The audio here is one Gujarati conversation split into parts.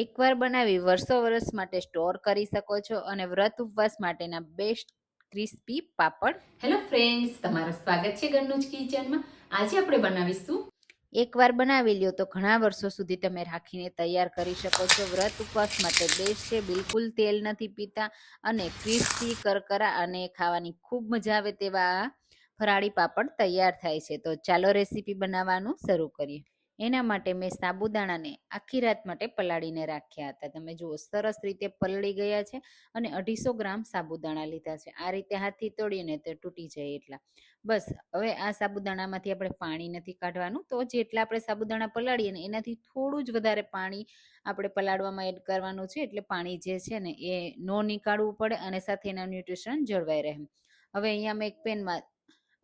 એકવાર બનાવી વર્ષો વર્ષ માટે સ્ટોર કરી શકો છો અને વ્રત ઉપવાસ માટેના બેસ્ટ ક્રિસ્પી પાપડ. હેલો ફ્રેન્ડ્સ તમારું સ્વાગત છે ઘરનું જ કિચનમાં. આજે આપણે બનાવીશું એકવાર બનાવી લ્યો તો ઘણા વર્ષો સુધી તમે રાખીને તૈયાર કરી શકો છો. વ્રત ઉપવાસ માટે બેસ્ટ છે બિલકુલ તેલ નથી પીતા અને ક્રિસ્પી કરકરા અને ખાવાની ખૂબ મજા આવે તેવા ફરાળી પાપડ તૈયાર થાય છે. તો ચાલો રેસીપી બનાવવાનું શરૂ કરીએ. એના માટે મેં સાબુદાણાને આખી રાત માટે પલાળીને રાખ્યા હતા. તમે જુઓ, સરસ રીતે પલળી ગયા છે અને અઢીસો ગ્રામ સાબુદાણા લીધા છે. આ રીતે હાથથી તોડીને તે તૂટી જાય એટલા. બસ, હવે આ સાબુદાણામાંથી આપણે પાણી નથી કાઢવાનું. તો જેટલા આપણે સાબુદાણા પલાળીએ ને એનાથી થોડું જ વધારે પાણી આપણે પલાળવામાં એડ કરવાનું છે. એટલે પાણી જે છે ને એ ન નીકાળવું પડે અને સાથે એના ન્યુટ્રિશન જળવાઈ રહે. હવે અહીંયા મેં એક પેનમાં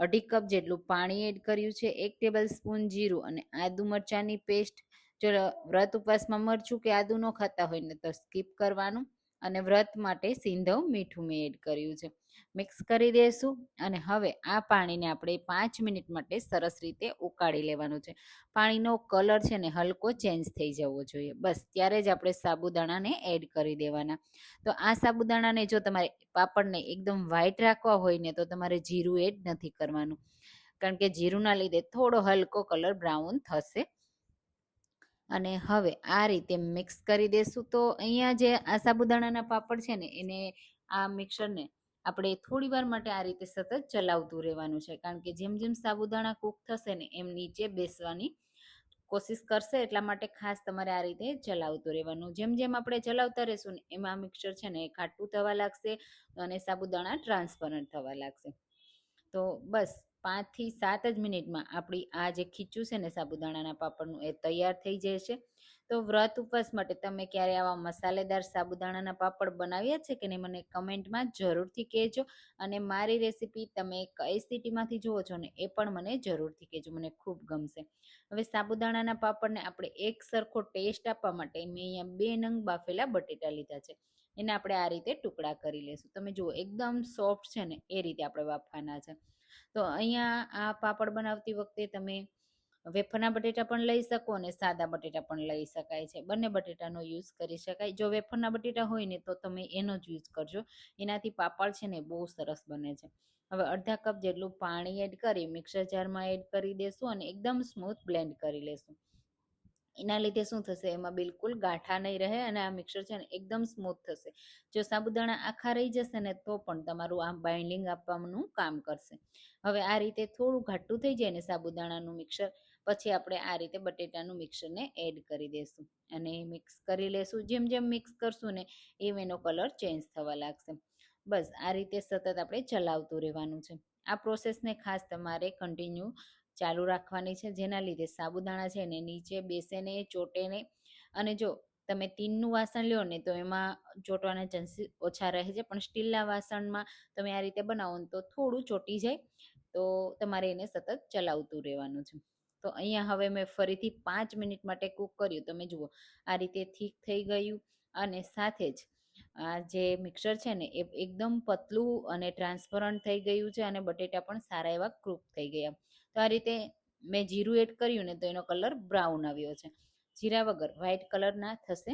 અઢી કપ જેટલું પાણી એડ કર્યું છે, એક ટેબલ સ્પૂન જીરું અને આદુ મરચાંની પેસ્ટ. જો વ્રત ઉપવાસમાં મરચું કે આદુ ન ખાતા હોય ને તો સ્કીપ કરવાનું. અને વ્રત માટે સિંધવ મીઠું મેં એડ કર્યું છે. મિક્સ કરી દઈશું અને હવે આ પાણીને આપણે પાંચ મિનિટ માટે સરસ રીતે ઉકાળી લેવાનું છે. પાણીનો કલર છે ને હલકો ચેન્જ થઈ જવો જોઈએ. બસ, ત્યારે જ આપણે સાબુદાણાને એડ કરી દેવાના. તો આ સાબુદાણાને જો તમારે પાપડને એકદમ વ્હાઈટ રાખવા હોય ને તો તમારે જીરું એડ નથી કરવાનું. કારણ કે જીરુંના લીધે થોડો હલકો કલર બ્રાઉન થશે. અને હવે આ રીતે મિક્સ કરી દેશું. તો અહીંયા જે આ સાબુદાણાના પાપડ છે ને, એને આ મિક્સરને આપણે થોડી વાર માટે આ રીતે સતત ચલાવતું રહેવાનું છે. કારણ કે જેમ જેમ સાબુદાણા કૂક થશે ને, એમ નીચે બેસવાની કોશિશ કરશે. એટલા માટે ખાસ તમારે આ રીતે ચલાવતું રહેવાનું. જેમ જેમ આપણે ચલાવતા રહેશું ને, એમાં મિક્સર છે ને, એ ખાટું થવા લાગશે અને સાબુદાણા ટ્રાન્સપરન્ટ થવા લાગશે. તો બસ પાંચથી સાત જ મિનિટમાં આપણી આ જે ખીચું છે ને સાબુદાણાના પાપડનું એ તૈયાર થઈ જશે. તો વ્રત ઉપવાસ માટે તમે ક્યારે આવા મસાલેદાર સાબુદાણાના પાપડ બનાવ્યા છે કે નહીં મને કમેન્ટમાં જરૂરથી કહેજો. અને મારી રેસીપી તમે કઈ સ્થિતિમાંથી જુઓ છો ને એ પણ મને જરૂરથી કહેજો. મને ખૂબ ગમશે. હવે સાબુદાણાના પાપડને આપણે એક સરખો ટેસ્ટ આપવા માટે મેં અહીંયા બે નંગ બાફેલા બટેટા લીધા છે. એને આપણે આ રીતે ટુકડા કરી લઈશું તમે જુઓ, એકદમ સોફ્ટ છે ને એ રીતે આપણે બાફવાના છે. તો અહીંયા આ પાપડ બનાવતી વખતે તમે વેફરના બટેટા પણ લઈ શકો અને સાદા બટેટા પણ લઈ શકાય છે. બંને બટેટાનો યુઝ કરી શકાય. જો વેફરના બટેટા હોય ને તો તમે એનો જ યુઝ કરજો. એનાથી પાપડ છે ને બહુ સરસ બને છે. હવે અડધા કપ જેટલું પાણી એડ કરી મિક્સર જારમાં એડ કરી દેશું અને એકદમ સ્મૂથ બ્લેન્ડ કરી લેશું. એના લીધે શું થશે? એમાં બિલકુલ ગાંઠા નહીં રહે અને આ મિક્સર છે ને એકદમ સ્મૂથ થશે. જો સાબુદાણા આખા રહી જશે ને તો પણ તમારું આ બાઇન્ડિંગ આપવાનું કામ કરશે. હવે આ રીતે થોડું ઘાટું થઈ જાય ને સાબુદાણાનું મિક્સર પછી આપણે આ રીતે બટેટાનું મિક્સરને એડ કરી દઈશું અને મિક્સ કરી લેશું. જેમ જેમ મિક્સ કરશું ને એમ એનો કલર ચેન્જ થવા લાગશે. બસ, આ રીતે સતત આપણે ચલાવતું રહેવાનું છે. આ પ્રોસેસને ખાસ તમારે કન્ટિન્યુ ચાલુ રાખવાની છે, જેના લીધે સાબુદાણા છે ને નીચે બેસે ને, ચોટે ને અને જો તમે તીનનું વાસણ લ્યો ને તો એમાં ચોટવાના ચાન્સીસ ઓછા રહે છે. પણ સ્ટીલના વાસણમાં તમે આ રીતે બનાવો ને તો થોડું ચોટી જાય, તો તમારે એને સતત ચલાવતું રહેવાનું છે. તો અહીંયા હવે મેં ફરીથી પાંચ મિનિટ માટે કૂક કર્યું. તમે જુઓ, આ રીતે થીક થઈ ગયું અને સાથે જ આ જે મિક્સર છે ને એ એકદમ પતલું અને ટ્રાન્સપરન્ટ થઈ ગયું છે અને બટેટા પણ સારા એવા ક્રૂક થઈ ગયા. તો આ રીતે મેં જીરું એડ કર્યું ને તો એનો કલર બ્રાઉન આવ્યો છે. જીરા વગર વ્હાઇટ કલરના થશે.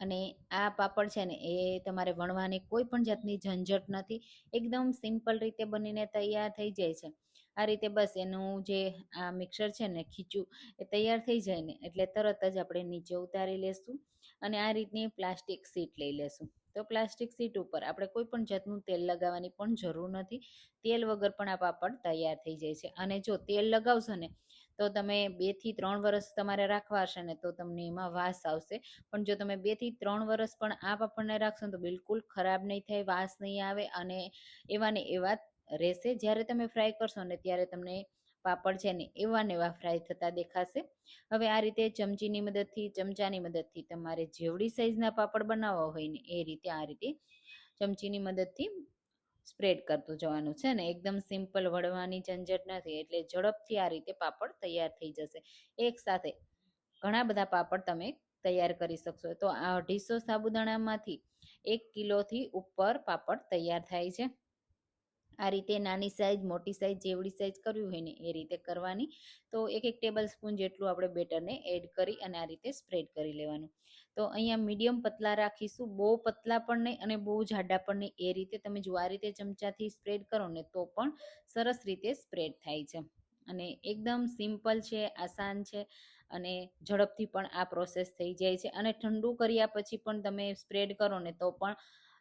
અને આ પાપડ છે ને એ તમારે વણવાની કોઈ પણ જાતની ઝંઝટ નથી. એકદમ સિમ્પલ રીતે બનીને તૈયાર થઈ જાય છે. આ રીતે બસ એનું જે, આ મિક્સર છે ને ખીચું એ તૈયાર થઈ જાય ને, એટલે તરત જ આપણે નીચે ઉતારી લેશું અને આ રીતની પ્લાસ્ટિક સીટ લઈ લેશું. તો પ્લાસ્ટિક સીટ ઉપર આપણે કોઈ પણ જાતનું તેલ લગાવવાની પણ જરૂર નથી. તેલ વગર પણ આ પાપડ તૈયાર થઈ જાય છે. અને જો તેલ લગાવશો ને, તો તમે બેથી ત્રણ વર્ષ તમારે રાખવા હશે ને, તો તમને એમાં વાસ આવશે. પણ જો તમે બેથી ત્રણ વર્ષ પણ આ પાપડને રાખશો તો બિલકુલ ખરાબ નહીં થાય, વાસ નહીં આવે અને એવા ને એવા રહેશે. જ્યારે તમે ફ્રાય કરશો ને ત્યારે તમને પાપડ છે ને એવા ને એવા ફ્રાય થતા દેખાશે. હવે આ રીતે ચમચીની મદદથી, ચમચાની મદદથી તમારે જેવડી સાઈઝના પાપડ બનાવવા હોય ને એ રીતે આ રીતે ચમચીની મદદથી સ્પ્રેડ કરતું જવાનું છે ને. એકદમ સિમ્પલ વળવાની ઝંઝટ નથી, એટલે ઝડપથી આ રીતે પાપડ તૈયાર થઈ જશે. એક સાથે ઘણા બધા પાપડ તમે તૈયાર કરી શકશો. તો આ અઢીસો સાબુદાણામાંથી એક કિલોથી ઉપર પાપડ તૈયાર થાય છે. આ રીતે નાની સાઈઝ મોટી સાઈઝ જેવડી સાઈઝ કરવી હોય ને એ રીતે કરવાની. તો એક એક ટેબલ સ્પૂન જેટલું આપણે બેટરને એડ કરી અને આ રીતે સ્પ્રેડ કરી લેવાનું. તો અહીંયા મીડિયમ પતલા રાખીશું. બહુ પતલા પણ નહીં અને બહુ જાડા પણ નહીં. એ રીતે તમે જો આ રીતે ચમચાથી સ્પ્રેડ કરો ને તો પણ સરસ રીતે સ્પ્રેડ થાય છે. અને એકદમ સિમ્પલ છે, આસાન છે અને ઝડપથી પણ આ પ્રોસેસ થઈ જાય છે. અને ઠંડુ કર્યા પછી પણ તમે સ્પ્રેડ કરો ને તો પણ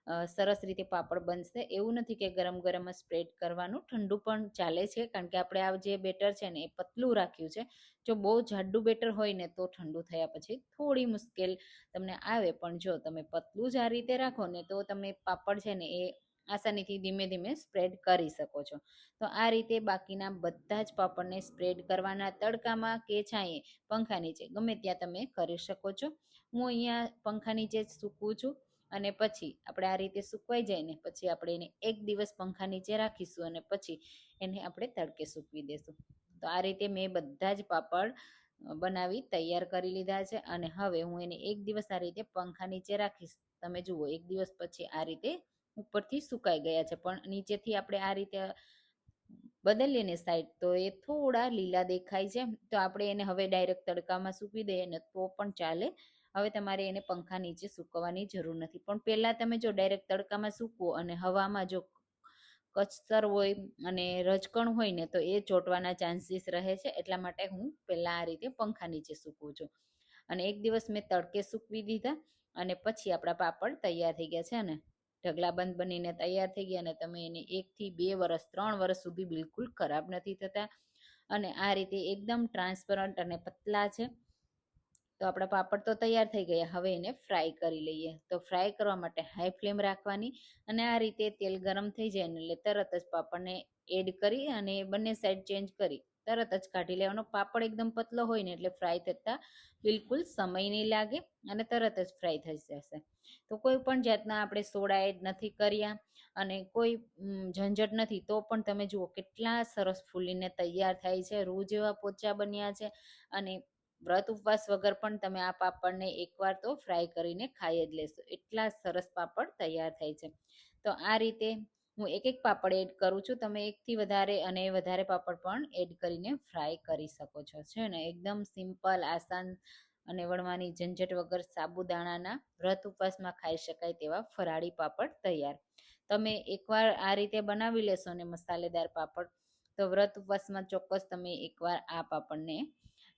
સરસ રીતે પાપડ બનશે. એવું નથી કે ગરમ ગરમ સ્પ્રેડ કરવાનું. ઠંડુ પણ ચાલે છે, કારણ કે આપણે આ જે બેટર છે ને, એ પતલું રાખ્યું છે. જો બહુ જાડું બેટર હોય ને, તો ઠંડુ થયા પછી થોડી મુશ્કેલ તમને આવે. પણ જો તમે પતલું જ આ રીતે રાખો ને, તો તમે પાપડ છે ને, એ આસાનીથી ધીમે ધીમે સ્પ્રેડ કરી શકો છો. તો આ રીતે બાકીના બધા જ પાપડને સ્પ્રેડ કરવાના તડકામાં કે છાંયે પંખા નીચે ગમે ત્યાં તમે કરી શકો છો. હું અહીંયા પંખા નીચે જ સૂકું છું અને પછી આપણે આ રીતે સુકવાઈ જાય ને પછી આપણે એને એક દિવસ પંખા નીચે રાખીશું અને પછી એને આપણે તડકે સૂકવી દેશું. તો આ રીતે મેં બધા જ પાપડ બનાવી તૈયાર કરી લીધા છે અને હવે હું એને એક દિવસ આ રીતે પંખા નીચે રાખીશ. તમે જુઓ, એક દિવસ પછી આ રીતે ઉપરથી સુકાઈ ગયા છે. પણ નીચેથી આપણે આ રીતે બદલીએ ને સાઈડ, તો એ થોડા લીલા દેખાય છે. તો આપણે એને હવે ડાયરેક્ટ તડકામાં સૂકવી દઈએ ને તો પણ ચાલે. હવે તમારે એને પંખા નીચે સૂકવવાની જરૂર નથી. પણ પહેલાં તમે જો ડાયરેક્ટ તડકામાં સૂકવો અને હવામાં જો કચતર હોય અને રજકણ હોય ને, તો એ ચોંટવાના ચાન્સીસ રહે છે. એટલા માટે હું પહેલાં આ રીતે પંખા નીચે સૂકવું છું. અને એક દિવસ મેં તડકે સૂકવી દીધા અને પછી આપણા પાપડ તૈયાર થઈ ગયા છે ને ઢગલાબંધ બનીને તૈયાર થઈ ગયા અને તમે એને એકથી બે વર્ષ ત્રણ વર્ષ સુધી બિલકુલ ખરાબ નથી થતા. અને આ રીતે એકદમ ટ્રાન્સપરન્ટ અને પતલા છે. તો આપણા પાપડ તો તૈયાર થઈ ગયા. હવે એને ફ્રાય કરી લઈએ. તો ફ્રાય કરવા માટે હાઈ ફ્લેમ રાખવાની અને આ રીતે તેલ ગરમ થઈ જાય એટલે તરત જ પાપડને એડ કરી અને બંને સાઈડ ચેન્જ કરી તરત જ કાઢી લેવાનો. પાપડ એકદમ પતલો હોય ને એટલે ફ્રાય થતાં બિલકુલ સમય નહીં લાગે અને તરત જ ફ્રાય થઈ જશે. તો કોઈ પણ જાતના આપણે સોડા એડ નથી કર્યા અને કોઈ ઝંઝટ નથી તો પણ તમે જુઓ કેટલા સરસ ફૂલીને તૈયાર થાય છે. રૂ જેવા પોચા બન્યા છે અને વ્રત ઉપવાસ વગર પણ તમે આ પાપડને એકવાર તો ફ્રાય કરીને ખાઈ જ લેશો. એટલા સરસ પાપડ તૈયાર થાય છે. તો આ રીતે હું એક એક પાપડ એડ કરું છું. તમે એકથી વધારે અને વધારે પાપડ પણ એડ કરીને ફ્રાય કરી શકો છો. છે ને? એકદમ સિમ્પલ આસાન અને વણવાની ઝંઝટ વગર સાબુદાણાના વ્રત ઉપવાસમાં ખાઈ શકાય તેવા ફરાળી પાપડ તૈયાર. તમે એકવાર આ રીતે બનાવી લેશો ને મસાલેદાર પાપડ, તો વ્રત ઉપવાસમાં ચોક્કસ તમે એકવાર આ પાપડને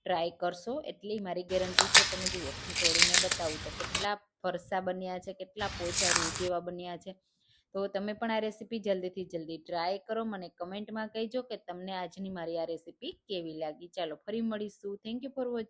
ટ્રાય કરશો. એટલી મારી ગેરંટી છે. તમે જુઓ, હું તોડીને બતાવું તો કેટલા ફરસા બન્યા છે, કેટલા પોચા રૂ જેવા બન્યા છે. તો તમે પણ આ રેસીપી જલ્દીથી જલ્દી ટ્રાય કરો. મને કમેન્ટમાં કહેજો કે તમને આજની મારી આ રેસીપી કેવી લાગી. ચાલો, ફરી મળીશું. Thank you for watching